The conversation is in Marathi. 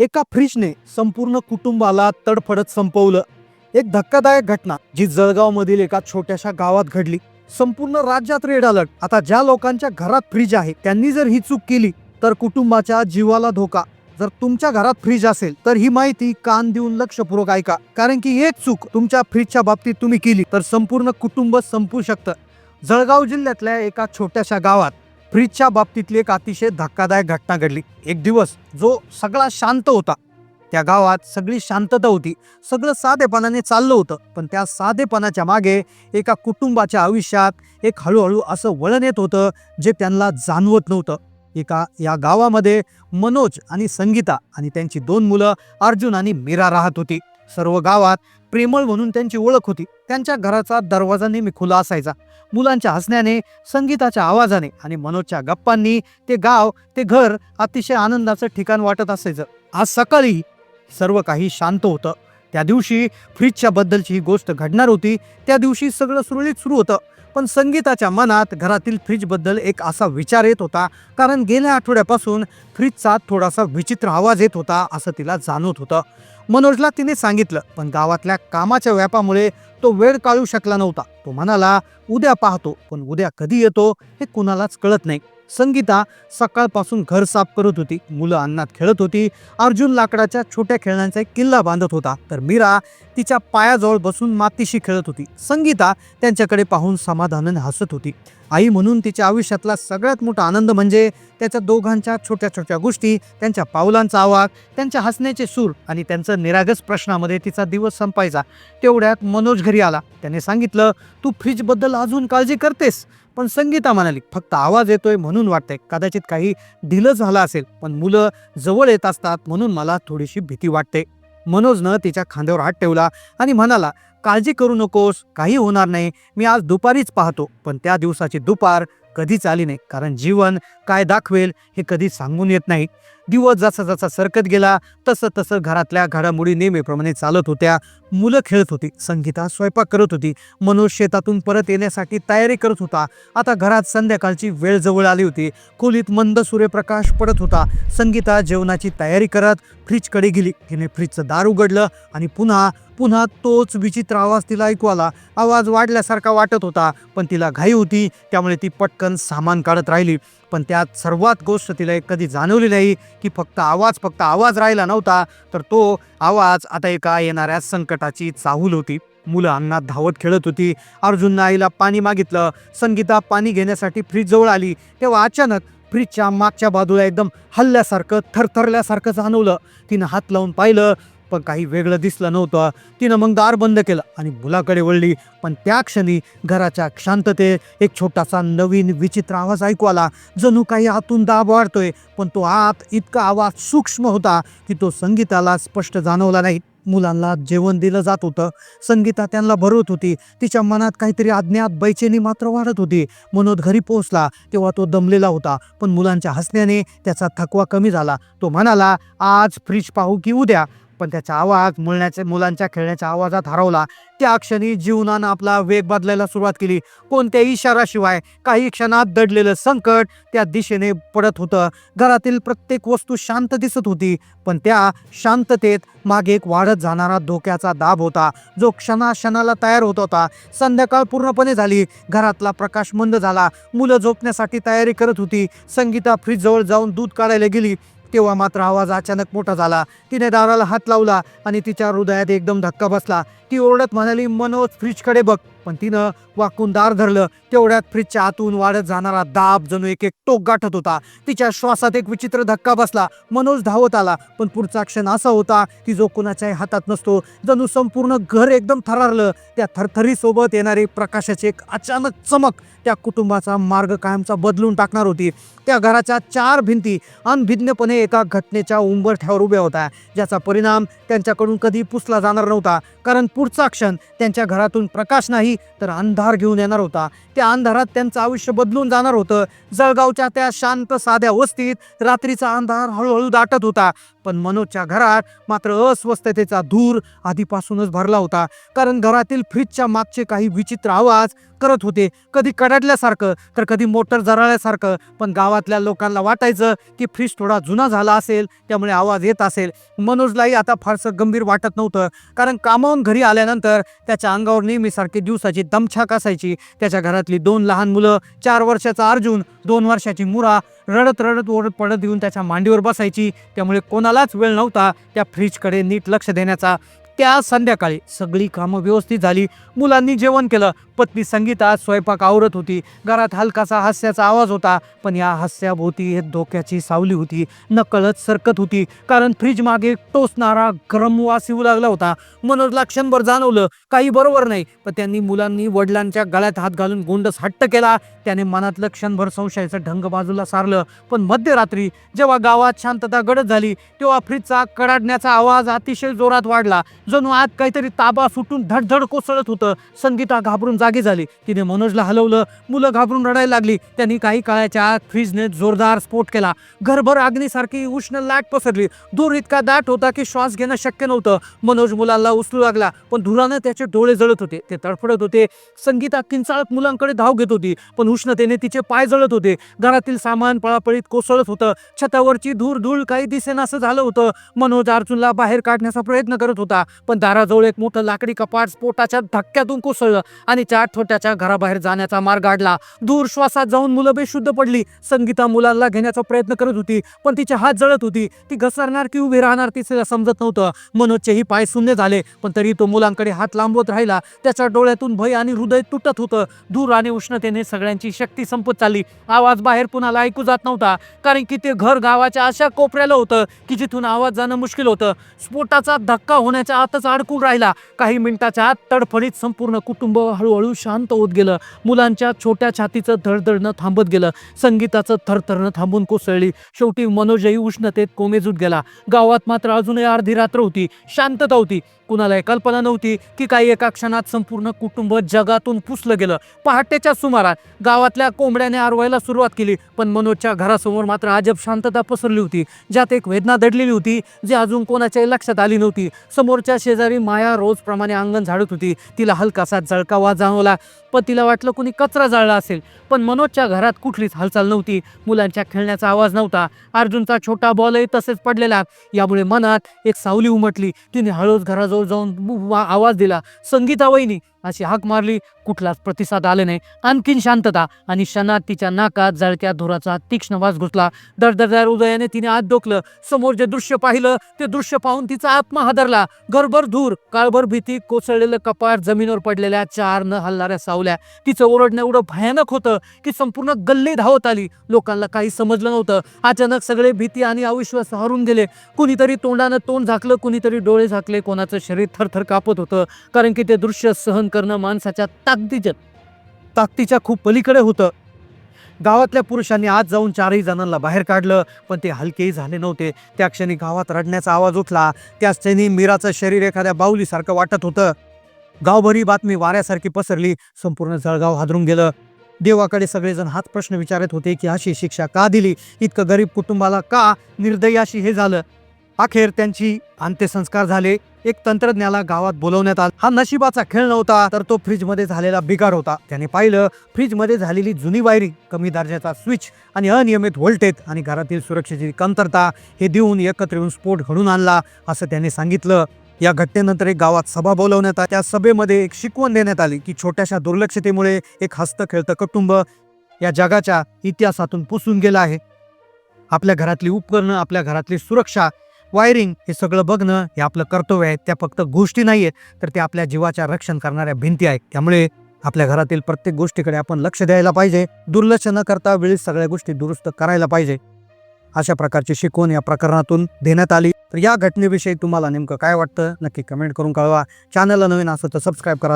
एका फ्रीजने संपूर्ण कुटुंबाला तडफडत संपवलं. एक धक्कादायक घटना जी जळगाव मधील एका छोट्याशा गावात घडली. संपूर्ण राज्यात रेड अलर्ट. आता ज्या लोकांच्या घरात फ्रीज आहे त्यांनी जर ही चूक केली तर कुटुंबाच्या जीवाला धोका. जर तुमच्या घरात फ्रीज असेल तर ही माहिती कान देऊन लक्षपूर्वक ऐका. कारण की एक चूक तुमच्या फ्रीजच्या बाबतीत तुम्ही केली तर संपूर्ण कुटुंब संपू शकतं. जळगाव जिल्ह्यातल्या एका छोट्याशा गावात फ्रीजच्या बाबतीतली एक अतिशय धक्कादायक घटना घडली. एक दिवस जो सगळा शांत होता. त्या गावात सगळी शांतता होती. सगळं साधेपणाने चाललं होतं. पण त्या साधेपणाच्या मागे एका कुटुंबाच्या आयुष्यात एक हळूहळू असं वळण येत होतं जे त्यांना जाणवत नव्हतं. एका या गावामध्ये मनोज आणि संगीता आणि त्यांची दोन मुलं अर्जुन आणि मीरा राहत होती. सर्व गावात प्रेमळ म्हणून त्यांची ओळख होती. त्यांच्या घराचा दरवाजा नेहमी खुला असायचा. मुलांच्या हसण्याने संगीताच्या आवाजाने आणि मनोजच्या गप्पांनी ते गाव ते घर अतिशय आनंदाचं ठिकाण वाटत असायचं. आज सकाळी सर्व काही शांत होतं. त्या दिवशी फ्रीजच्या बद्दलची ही गोष्ट घडणार होती. त्या दिवशी सगळं सुरळीत सुरू होतं. पण संगीताच्या मनात घरातील फ्रीजबद्दल एक असा विचार येत होता. कारण गेल्या आठवड्यापासून फ्रीजचा थोडासा विचित्र आवाज येत होता असं तिला जाणवत होतं. मनोजला तिने सांगितलं पण गावातल्या कामाच्या व्यापामुळे तो वेळ काढू शकला नव्हता. तो म्हणाला उद्या पाहतो पण उद्या कधी येतो हे कुणालाच कळत नाही. संगीता सकाळपासून घर साफ करत होती. मुलं अन्नात खेळत होती. अर्जुन लाकडाच्या छोट्या खेळण्यांचा एक किल्ला बांधत होता. तर मीरा तिच्या पायाजवळ बसून मातीशी खेळत होती. संगीता त्यांच्याकडे पाहून समाधानाने हसत होती. आई म्हणून तिच्या आयुष्यातला सगळ्यात मोठा आनंद म्हणजे त्याच्या दोघांच्या छोट्या छोट्या गोष्टी त्यांच्या पावलांचा आवाज त्यांच्या हसण्याचे सूर आणि त्यांचं निरागस प्रश्नामध्ये तिचा दिवस संपायचा. तेवढ्यात मनोज घरी आला. त्याने सांगितलं तू फ्रीजबद्दल अजून काळजी करतेस पण संगीता म्हणाली फक्त आवाज येतोय म्हणून वाटतंय. कदाचित काही ढिलं झालं असेल पण मुलं जवळ येत असतात म्हणून मला थोडीशी भीती वाटते. मनोजनं तिच्या खांद्यावर हात ठेवला आणि म्हणाला काळजी करू नकोस काही होणार नाही. मी आज दुपारीच पाहतो पण त्या दिवसाची दुपार कधीच आली नाही कारण जीवन काय दाखवेल हे कधी सांगून येत नाही. दिवस जसा जसा सरकत गेला तसं तसं घरातल्या घडामोडी नेहमीप्रमाणे चालत होत्या. मुलं खेळत होती संगीता स्वयंपाक करत होती. मनोज शेतातून परत येण्यासाठी तयारी करत होता. आता घरात संध्याकाळची वेळ जवळ आली होती. खोलीत मंद सूर्यप्रकाश पडत होता. संगीता जेवणाची तयारी करत फ्रीजकडे गेली. तिने फ्रीजचं दार उघडलं आणि पुन्हा पुन्हा तोच विचित्र आवाज तिला ऐकू आला. आवाज वाढल्यासारखा वाटत होता पण तिला घाई होती. त्यामुळे ती पटकन सामान काढत राहिली. पण त्यात सर्वात गोष्ट तिला एक कधी जाणवली नाही की फक्त आवाज फक्त आवाज राहिला नव्हता तर तो आवाज आता एका येणाऱ्या संकटाची चाहूल होती. मुलं अंगणात धावत खेळत होती. अर्जुननं आईला पाणी मागितलं. संगीता पाणी घेण्यासाठी फ्रीज जवळ आली. तेव्हा अचानक फ्रीजच्या मागच्या बाजूला एकदम हल्ल्यासारखं थरथरल्यासारखं जाणवलं. तिनं हात लावून पाहिलं. पण काही वेगळं दिसलं नव्हतं. तिनं मग दार बंद केलं आणि मुलाकडे वळली. पण त्या क्षणी घराच्या शांततेत एक छोटासा नवीन विचित्र आवाज ऐकू आला. जणू काही आतून दाब वाढतोय पण तो आत इतका आवाज सूक्ष्म होता की तो संगीताला स्पष्ट जाणवला नाही. मुलांना जेवण दिलं जात होतं. संगीता त्यांना भरवत होती. तिच्या मनात काहीतरी अज्ञात बैचेनी मात्र वाढत होती. मनोज घरी पोहोचला तेव्हा तो दमलेला होता. पण मुलांच्या हसण्याने त्याचा थकवा कमी झाला. तो म्हणाला आज फ्रीज पाहू की उद्या? पण त्याचा आवाज मुलण्याच्या मुलांच्या खेळण्याच्या आवाजात हरवला. त्या क्षणी जीवनानं आपला वेग बदलायला सुरुवात केली. कोणत्याही इशाराशिवाय काही क्षणात दडलेलं संकट त्या दिशेने पडत होतं. घरातील प्रत्येक वस्तू शांत दिसत होती पण त्या शांततेत मागे एक वाढत जाणारा धोक्याचा दाब होता. जो क्षणाक्षणाला तयार होत होता. संध्याकाळ पूर्णपणे झाली. घरातला प्रकाश मंद झाला. मुलं झोपण्यासाठी तयारी करत होती. संगीता फ्रीजजवळ जाऊन दूध काढायला गेली. तेव्हा मात्र आवाज अचानक मोठा झाला. तिने दाराला हात लावला आणि तिच्या हृदयात एकदम धक्का बसला. ती ओरडत म्हणाली मनोज फ्रीजकडे बघ. पण तिनं वाकून दार धरलं. तेवढ्यात फ्रीजच्या आतून वाढत जाणारा दाब जणू एक एक टोक गाठत होता. तिच्या श्वासात एक विचित्र धक्का बसला. मनोज धावत आला. पण पुढचा क्षण असा होता की जो कुणाच्याही हातात नसतो. जणू संपूर्ण घर एकदम थरारलं. त्या थरथरीसोबत येणारे येणारी प्रकाशाची एक अचानक चमक त्या कुटुंबाचा मार्ग कायमचा बदलून टाकणार होती. त्या घराच्या चार भिंती अनभिज्ञपणे एका घटनेच्या उंबरठ्यावर उभ्या होत्या. ज्याचा परिणाम त्यांच्याकडून कधी पुसला जाणार नव्हता. कारण पुढचा क्षण त्यांच्या घरातून प्रकाश नाही नाही तर अंधार घेऊन येणार होता. त्या अंधारात त्यांचं आयुष्य बदलून जाणार होतं. जळगावच्या त्या शांत साध्या वस्तीत रात्रीचा अंधार हळूहळू दाटत होता. पण मनोजच्या घरात मात्र अस्वस्थतेचा धूर आधीपासूनच भरला होता. कारण घरातील फ्रीजच्या मागचे काही विचित्र आवाज करत होते. कधी कडाडल्यासारखं तर कधी मोटर जराळल्यासारखं पण गावातल्या लोकांना वाटायचं की फ्रीज थोडा जुना झाला असेल त्यामुळे आवाज येत असेल. मनोजलाही आता फारसं गंभीर वाटत नव्हतं. कारण कामावून घरी आल्यानंतर त्याच्या अंगावर नेहमीसारखी दिवसाची दमछाक असायची. त्याच्या घरातली दोन लहान मुलं चार वर्षाचा अर्जुन दोन वर्षाची मुरा रडत रडत ओरडत पडत येऊन त्याच्या मांडीवर बसायची. त्यामुळे कोणालाच वेळ नव्हता त्या फ्रीजकडे नीट लक्ष देण्याचा. त्या संध्याकाळी सगळी कामं व्यवस्थित झाली. मुलांनी जेवण केलं. पत्नी संगीता स्वयंपाक आवरत होती. घरात हलकासा हास्याचा आवाज होता. पण या हास्याभोवती हे धोक्याची सावली होती. नकळत सरकत होती. कारण फ्रीज मागे टोचणारा गरम वास येऊ लागला होता. मनोजला क्षणभर जाणवलं. काही बरोबर नाही. पण त्यांनी मुलांनी वडिलांच्या गळ्यात हात घालून गोंडस हट्ट केला. त्याने मनातलं क्षणभर संशयाचं ढंग बाजूला सारलं. पण मध्यरात्री जेव्हा गावात शांतता गडद झाली तेव्हा फ्रीजचा कडाडण्याचा आवाज अतिशय जोरात वाढला. जणू आत काहीतरी ताबा सुटून धडधड कोसळत होतं. संगीता घाबरून जागी झाली. तिने मनोजला हलवलं. मुलं घाबरून रडायला लागली. त्यांनी काही काळाच्या आत फ्रीजने जोरदार स्फोट केला. घरभर अग्नीसारखी उष्ण लाट पसरली. धूर इतका दाट होता की श्वास घेणं शक्य नव्हतं. मनोज मुलांना उचलू लागला. पण धुरानं त्याचे डोळे जळत होते. ते तडफडत होते. संगीता किंचाळत मुलांकडे धाव घेत होती. पण उष्णतेने तिचे पाय जळत होते. घरातील सामान पळापळीत कोसळत होतं. छतावरची धूर धूळ काही दिसेनासं झालं होतं. मनोज अर्जुनला बाहेर काढण्याचा प्रयत्न करत होता. पण दाराजवळ एक मोठं लाकडी कपाट स्फोटाच्या धक्क्यातून कोसळलं आणि चार छोट्याच्या घराबाहेर जाण्याचा मार्ग आडला दूर श्वासात जाऊन मुलं बेशुद्ध पडली. संगीता मुलांना घेण्याचा प्रयत्न करत होती पण तिचे हात जळत होती. ती घसरणार की उभी राहणार तिचे समजत नव्हतं. मनोजचेही पाय शून्य झाले पण तरी तो मुलांकडे हात लांबवत राहिला. त्याच्या डोळ्यातून भय आणि हृदय तुटत होतं. दूर आणि उष्णतेने सगळ्यांची शक्ती संपत चालली. आवाज बाहेर कुणाला ऐकू जात नव्हता कारण की ते घर गावाच्या अशा कोपऱ्याला होतं की जिथून आवाज जाणं मुश्किल होतं. स्फोटाचा धक्का होण्याच्या आतच अडकून राहिला. काही मिनिटाच्या आत तडफडीत संपूर्ण कुटुंब हळूहळू शांत होत गेलं. मुलांच्या छोट्या छातीचं धडधडणं थांबत गेलं. संगीताचं थरथरणं थांबून कोसळली. शेवटी मनोजही उष्णतेत कोमेजूत गेला. गावात मात्र अजूनही अर्धी रात्र होती. शांतता होती. कुणालाही कल्पना नव्हती की काही एका क्षणात संपूर्ण कुटुंब जगातून पुसलं गेलं. पहाटेच्या सुमारात गावातल्या कोंबड्याने आरवायला सुरुवात केली पण मनोजच्या घरासमोर मात्र अजब शांतता पसरली होती ज्यात एक वेदना दडलेली होती जी अजून कोणाच्याही लक्षात आली नव्हती. समोरच्या शेजारी माया रोजप्रमाणे अंगण झाडत होती. तिला हलकासा जळकावा जाणवला. पतीला तिला वाटलं कोणी कचरा जाळला असेल. पण मनोजच्या घरात कुठलीच हालचाल नव्हती. मुलांच्या खेळण्याचा आवाज नव्हता. अर्जुनचा छोटा बॉलही तसेच पडलेला. यामुळे मनात एक सावली उमटली. तिने हळूच घराजवळ जाऊन आवाज दिला. संगीता वहिनी अशी हाक मारली कुठलाच प्रतिसाद आले नाही. आणखीन शांतता आणि क्षणात तिच्या नाकात जळक्या धुराचा तीक्ष्ण वास घुसला. दरदरदार उदयाने तिने आत डोकलं. समोर जे दृश्य पाहिलं ते दृश्य पाहून तिचा आत्मा हादरला. घरभर धूर काळभर भीती कोसळलेलं कपाट जमिनीवर पडलेल्या चार न हलणाऱ्या सावल्या. तिचं ओरडणं एवढं भयानक होतं की संपूर्ण गल्ली धावत आली. लोकांना काही समजलं नव्हतं. अचानक सगळे भीती आणि अविश्वास हरून गेले. कुणीतरी तोंडानं तोंड झाकलं कुणीतरी डोळे झाकले. कोणाचं शरीर थरथर कापत होतं. कारण की ते दृश्य सहन करणं माणसाच्या ताकदीच्या ताकदीच्या खूप पलीकडे होतं. गावातल्या पुरुषांनी आज जाऊन चारही जणांना बाहेर काढलं पण ते हलकेही झाले नव्हते. त्या क्षणी गावात रडण्याचा आवाज उठला. त्या क्षणी मीराचं शरीर एखाद्या बाहुलीसारखं वाटत होतं. गावभरी बातमी वाऱ्यासारखी पसरली संपूर्ण जळगाव हादरून गेलं. देवाकडे सगळेजण हाच प्रश्न विचारत होते की अशी शिक्षा का दिली? इतकं गरीब कुटुंबाला का निर्दयाशी हे झालं? अखेर त्यांची अंत्यसंस्कार झाले. एक तंत्रज्ञाला गावात बोलवण्यात आला. हा नशिबाचा खेळ नव्हता तर तो फ्रीजमध्ये झालेला बिगार होता. त्याने पाहिलं फ्रीजमध्ये झालेली जुनी वायरिंग कमी दर्जाचा स्विच आणि अनियमित व्होल्टेज आणि घरातील सुरक्षेची कमतरता हे देऊन एकत्र येऊन स्फोट घडून आणला असं त्याने सांगितलं. या घटनेनंतर एक गावात सभा बोलवण्यात आली. त्या सभेमध्ये एक शिकवण देण्यात आली की छोट्याशा दुर्लक्षतेमुळे एक हस्त खेळतं कुटुंब या जगाच्या इतिहासातून पुसून गेलं आहे. आपल्या घरातली उपकरणं आपल्या घरातली सुरक्षा वायरिंग हे सगळं बघणं हे आपलं कर्तव्य आहे. त्या फक्त गोष्टी नाही आहेत तर ते आपल्या जीवाच्या रक्षण करणाऱ्या भिंती आहेत. त्यामुळे आपल्या घरातील प्रत्येक गोष्टीकडे आपण लक्ष द्यायला पाहिजे. दुर्लक्ष न करता वेळीच सगळ्या गोष्टी दुरुस्त करायला पाहिजे. अशा प्रकारची शिकवण या प्रकरणातून देण्यात आली. तर या घटनेविषयी तुम्हाला नेमकं काय वाटतं? नक्की कमेंट करून कळवा. चॅनलला नवीन असं तर सबस्क्राईब करा.